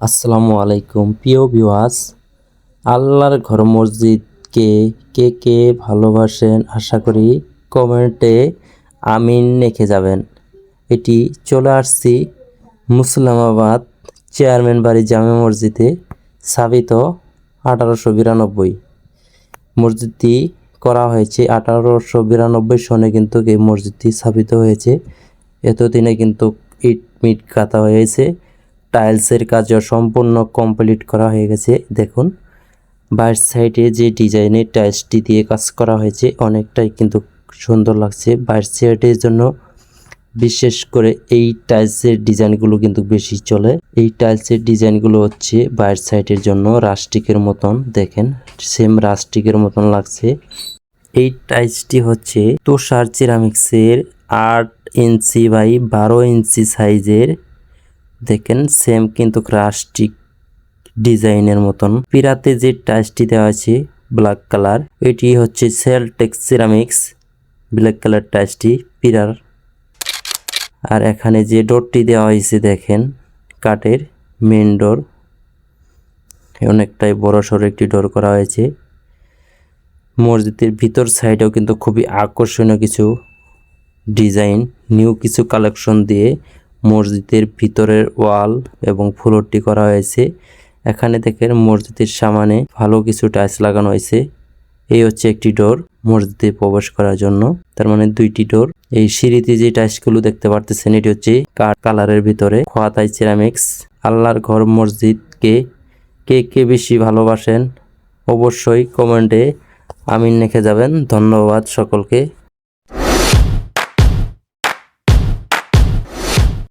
আসসালামু আলাইকুম, প্রিয় বিওয়াস আল্লাহর ঘর মসজিদকে কে কে ভালোবাসেন আশা করি কমেন্টে আমিন লিখে যাবেন। এটি চলে আসছি মুসলামাবাদ চেয়ারম্যান বাড়ি জামে মসজিদে, স্থাপিত আঠারোশো বিরানব্বই। মসজিদটি করা হয়েছে আঠারোশো বিরানব্বই সনে কিন্তু এই মসজিদটি স্থাপিত হয়েছে। এতদিনে কিন্তু ইট মিট কাটা হয়েছে। টাইলসের কাজও সম্পূর্ণ কমপ্লিট করা হয়ে গেছে। দেখুন বাইরের সাইডে যে ডিজাইনের টাইলসটি দিয়ে কাজ করা হয়েছে, অনেকটাই কিন্তু সুন্দর লাগছে। বাইরের সাইডের জন্য বিশেষ করে এই টাইলসের ডিজাইনগুলো কিন্তু বেশি চলে। এই টাইলসের ডিজাইনগুলো হচ্ছে বাইরের সাইডের জন্য রাস্টিকের মতন। দেখেন সেম রাস্টিকের মতন লাগছে। এই টাইলসটি হচ্ছে তুষার সিরামিক্সের আট ইঞ্চি বাই বারো ইঞ্চি সাইজের দেখেন সেম কিন্তু রাস্টিক ডিজাইনের মতন। পিরাতে যে টাইলসটি দেওয়া আছে ব্ল্যাক কালার এটি হচ্ছে সেলটেক্স সিরামিক্স ব্ল্যাক কালার টাইলসটি পিরার আর এখানে যে ডোরটি দেওয়া হয়েছে, দেখেন, কাঠের মেন ডোর অনেকটাই বড় সড়ো একটি ডোর করা হয়েছে। মসজিদের ভিতর সাইডেও কিন্তু খুবই আকর্ষণীয় কিছু ডিজাইন নিউ কিছু কালেকশন দিয়ে মসজিদের ভিতরের ওয়াল এবং ফ্লোরটি করা হয়েছে। এখানে দেখেন মসজিদের সামনে ভালো কিছু টাইলস লাগানো হয়েছে। এই হচ্ছে একটি ডোর মসজিদে প্রবেশ করার জন্য। তার মানে দুইটি ডোর। এই সিঁড়িতে যে টাইলসগুলো দেখতে পারতেছেন, এটি হচ্ছে কাঠ কালারের ভিতরে। খোয়াতাই সিরামিক্স। আল্লাহর ঘর মসজিদকে কে কে বেশি ভালোবাসেন অবশ্যই কমেন্টে আমিন লিখে যাবেন। ধন্যবাদ সকলকে।